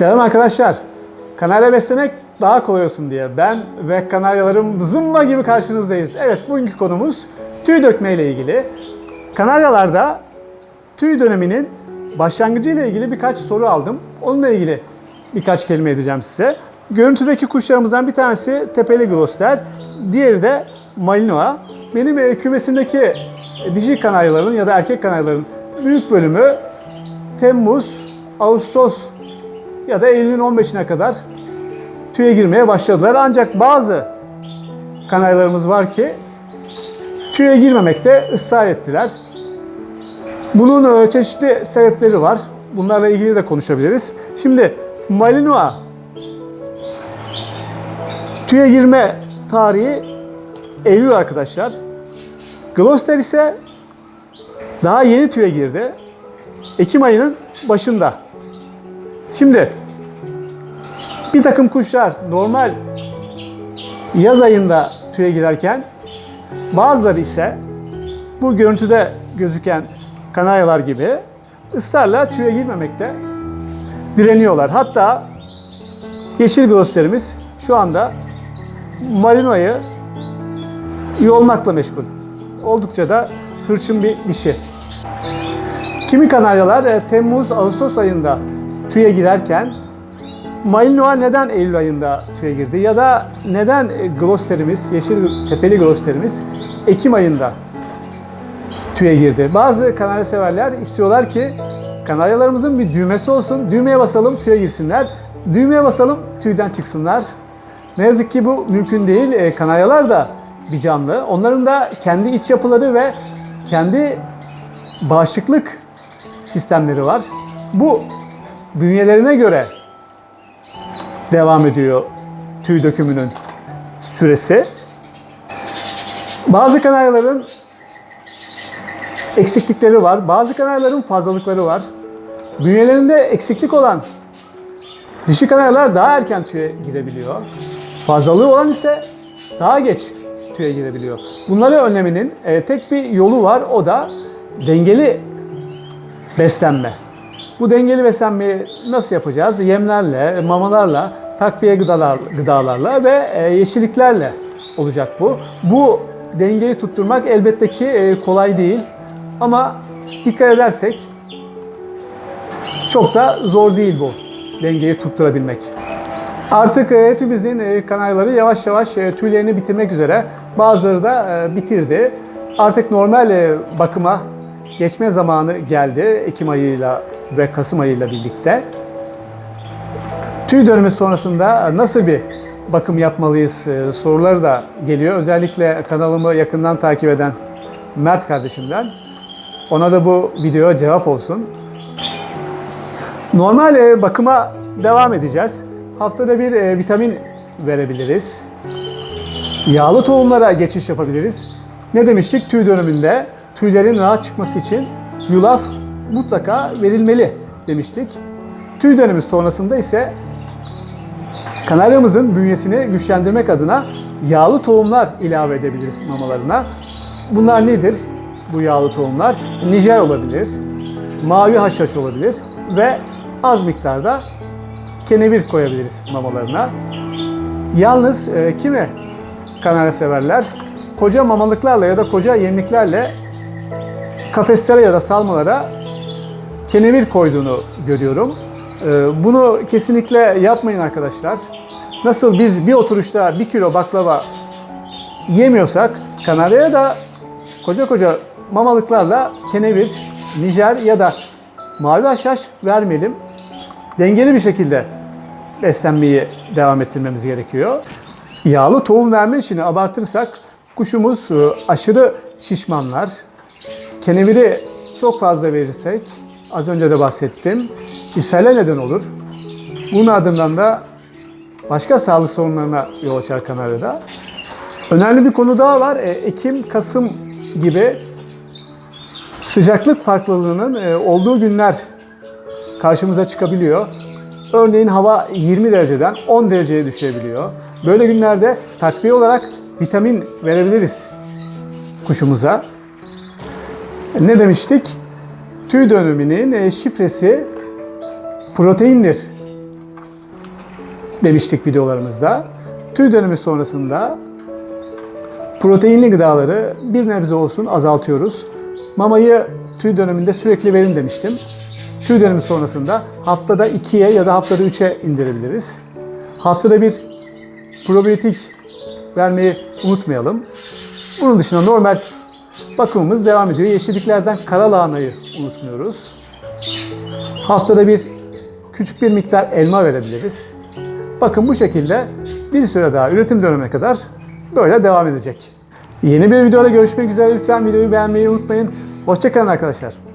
Selam arkadaşlar. Kanarya beslemek daha kolay olsun diye ben ve kanaryalarım zımba gibi karşınızdayız. Evet bugünkü konumuz tüy dökme ile ilgili. Kanaryalarda tüy döneminin başlangıcı ile ilgili birkaç soru aldım. Onunla ilgili birkaç kelime edeceğim size. Görüntüdeki kuşlarımızdan bir tanesi tepeli gloster, diğeri de malinoa. Benim kümesimdeki dişi kanaryaların ya da erkek kanaryaların büyük bölümü Temmuz, Ağustos ya da Eylül'ün 15'ine kadar tüye girmeye başladılar. Ancak bazı kanaryalarımız var ki tüye girmemekte ısrar ettiler. Bunun e, çeşitli sebepleri var. Bunlarla ilgili de konuşabiliriz. Şimdi Malinois tüye girme tarihi Eylül arkadaşlar. Gloucester ise daha yeni tüye girdi. Ekim ayının başında. Şimdi bir takım kuşlar normal yaz ayında tüye girerken bazıları ise bu görüntüde gözüken kanaryalar gibi ısrarla tüye girmemekte direniyorlar. Hatta yeşil glosterimiz şu anda marinoyu yolmakla meşgul. Oldukça da hırçın bir dişi. Kimi kanaryalar e, Temmuz-Ağustos ayında tüye girerken Malinois neden Eylül ayında tüye girdi ya da neden e, Gloucester'imiz, yeşil tepeli Gloucester'imiz Ekim ayında tüye girdi. Bazı kanarya severler istiyorlar ki kanaryalarımızın bir düğmesi olsun, düğmeye basalım tüye girsinler, düğmeye basalım tüyden çıksınlar. Ne yazık ki bu mümkün değil. E, kanaryalar da bir canlı. Onların da kendi iç yapıları ve kendi bağışıklık sistemleri var. Bu bünyelerine göre devam ediyor tüy dökümünün süresi. Bazı kanaryaların eksiklikleri var. Bazı kanaryaların fazlalıkları var. Bünyelerinde eksiklik olan dişi kanaryalar daha erken tüye girebiliyor. Fazlalığı olan ise daha geç tüye girebiliyor. Bunları önlemenin e, tek bir yolu var. O da dengeli beslenme. Bu dengeli beslenmeyi nasıl yapacağız? Yemlerle, mamalarla, takviye gıdalar, gıdalarla ve e, yeşilliklerle olacak bu. Bu dengeyi tutturmak elbette ki e, kolay değil. Ama dikkat edersek çok da zor değil bu dengeyi tutturabilmek. Artık e, hepimizin e, kanaryaları yavaş yavaş e, tüylerini bitirmek üzere. Bazıları da bitirdi. Artık normal bakıma geçme zamanı geldi Ekim ayıyla ve Kasım ayıyla birlikte. Tüy dönümü sonrasında nasıl bir bakım yapmalıyız e, soruları da geliyor. Özellikle kanalımı yakından takip eden Mert kardeşimden. Ona da bu video cevap olsun. Normal e, bakıma devam edeceğiz. Haftada bir e, vitamin verebiliriz. Yağlı tohumlara geçiş yapabiliriz. Ne demiştik? Tüy döneminde tüylerin rahat çıkması için yulaf mutlaka verilmeli demiştik. Tüy dönemi sonrasında ise kanaryamızın bünyesini güçlendirmek adına yağlı tohumlar ilave edebiliriz mamalarına. Bunlar nedir? Bu yağlı tohumlar Nijer olabilir, mavi haşhaş olabilir ve az miktarda kenevir koyabiliriz mamalarına. Yalnız e, kimi kanarya severler koca mamalıklarla ya da koca yemliklerle kafeslere ya da salmalara kenevir koyduğunu görüyorum. E, bunu kesinlikle yapmayın arkadaşlar. Nasıl biz bir oturuşta bir kilo baklava yemiyorsak kanaryaya da koca koca mamalıklarla kenevir, nijer ya da mavi haşhaş vermeyelim. Dengeli bir şekilde beslenmeyi devam ettirmemiz gerekiyor. Yağlı tohum verme işini abartırsak kuşumuz e, aşırı şişmanlar. Keneviri çok fazla verirsek az önce de bahsettim. ishale neden olur. Bunun ardından da başka sağlık sorunlarına yol açar Kanarya'da. Önemli bir konu daha var. E, Ekim, Kasım gibi sıcaklık farklılığının e, olduğu günler karşımıza çıkabiliyor. Örneğin hava 20 dereceden 10 dereceye düşebiliyor. Böyle günlerde takviye olarak vitamin verebiliriz kuşumuza. Ne demiştik? Tüy dönümünün e, şifresi proteindir. Demiştik videolarımızda. Tüy dönemi sonrasında proteinli gıdaları bir nebze olsun azaltıyoruz. Mamayı tüy döneminde sürekli verin demiştim. Tüy dönemi sonrasında haftada 2'ye ya da haftada 3'e indirebiliriz. Haftada bir probiyotik vermeyi unutmayalım. Bunun dışında normal bakımımız devam ediyor. Yeşilliklerden kara lahanayı unutmuyoruz. Haftada bir küçük bir miktar elma verebiliriz. Bakın bu şekilde bir süre daha üretim dönemine kadar böyle devam edecek. Yeni bir videoda görüşmek üzere. Lütfen videoyu beğenmeyi unutmayın. Hoşçakalın arkadaşlar.